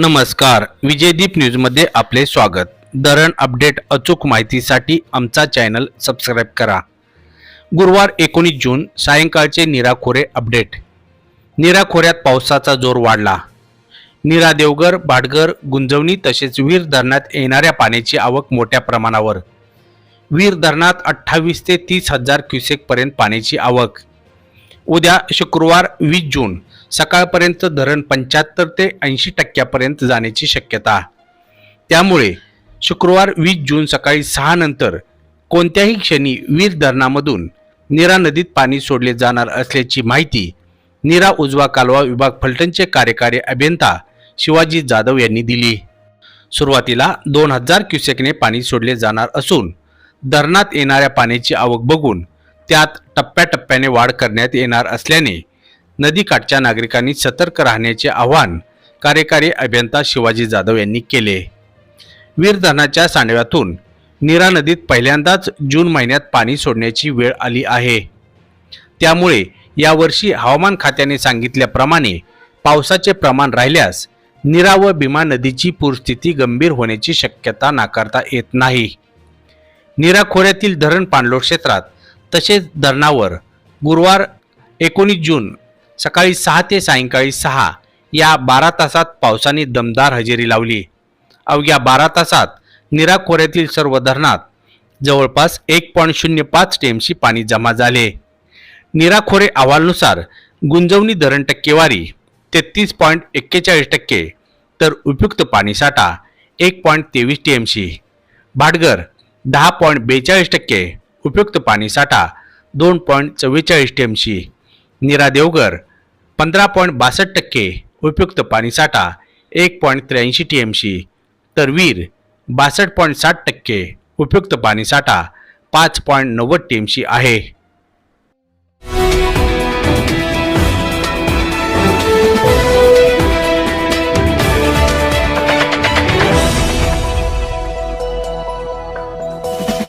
नमस्कार. विजयदीप न्यूजमध्ये आपले स्वागत. धरण अपडेट अचूक माहितीसाठी आमचा चॅनल सबस्क्राईब करा. गुरुवार एकोणीस जून सायंकाळचे निराखोरे अपडेट. निराखोऱ्यात पावसाचा जोर वाढला. निरा देवगर भाटगर गुंजवणी तसेच वीर धरणात येणाऱ्या पाण्याची आवक मोठ्या प्रमाणावर. वीर धरणात अठ्ठावीस ते तीस हजार क्युसेकपर्यंत पाण्याची आवक. उद्या शुक्रवार वीस जून सकाळपर्यंत धरण पंच्याहत्तर ते ऐंशी टक्क्यापर्यंत जाण्याची शक्यता. त्यामुळे शुक्रवार वीस जून सकाळी सहा नंतर कोणत्याही क्षणी वीर धरणामधून नीरा नदीत पाणी सोडले जाणार असल्याची माहिती नीरा उजवा कालवा विभाग फलटणचे कार्यकारी अभियंता शिवाजी जाधव यांनी दिली. सुरुवातीला दोन हजार क्युसेकने पाणी सोडले जाणार असून धरणात येणाऱ्या पाण्याची आवक बघून त्यात टप्प्याटप्प्याने वाढ करण्यात येणार असल्याने नदीकाठच्या नागरिकांनी सतर्क राहण्याचे आवाहन कार्यकारी अभियंता शिवाजी जाधव यांनी केले. वीर धरणाच्या सांडव्यातून नीरा नदीत पहिल्यांदाच जून महिन्यात पाणी सोडण्याची वेळ आली आहे. त्यामुळे यावर्षी हवामान खात्याने सांगितल्याप्रमाणे पावसाचे प्रमाण राहिल्यास नीरा व भीमा नदीची पूरस्थिती गंभीर होण्याची शक्यता नाकारता येत नाही. नीरा खोऱ्यातील धरण पाणलोट क्षेत्रात तसेच धरणावर गुरुवार एकोणीस जून सकाळी सहा ते सायंकाळी सहा या बारा तासात पावसाने दमदार हजेरी लावली. अवघ्या बारा तासात निराखोऱ्यातील सर्व धरणात जवळपास एक पॉईंट शून्य पाच टीएमसी पाणी जमा झाले. निराखोरे खोरे गुंजवणी धरण टक्केवारी तेहतीस पॉईंट एक्केचाळीस टक्के तर उपयुक्त पाणीसाठा एक पॉईंट तेवीस टी एम सी दहा पॉईंट बेचाळीस टक्के उपयुक्त पाणीसाठा दोन पॉईंट चव्वेचाळीस T M C Nira Devghar पंधरा पॉईंट बासष्ट टक्के उपयुक्त पाणीसाठा एक पॉईंट त्र्याऐंशी टी एम सी तर वीर बासष्ट पॉईंट साठ टक्के उपयुक्त पाणीसाठा पाच पॉईंट नव्वद टी एम सी आहे.